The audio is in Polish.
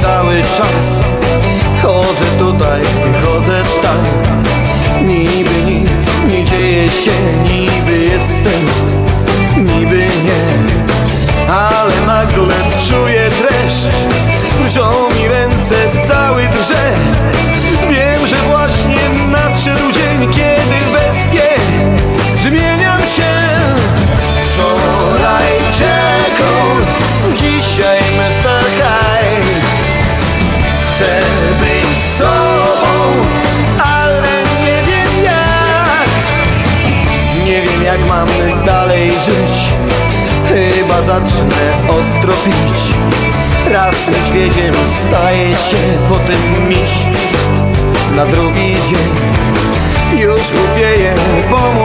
cały czas. Chodzę tutaj, chodzę tam. Niby nic nie dzieje się Niby jestem, niby nie. Ale nagle czuję dreszcz. Drżą mi ręce, Zacznę ostro pić. Raz niedźwiedziem staje się, potem miś. Na drugi dzień już głupieję, pomóż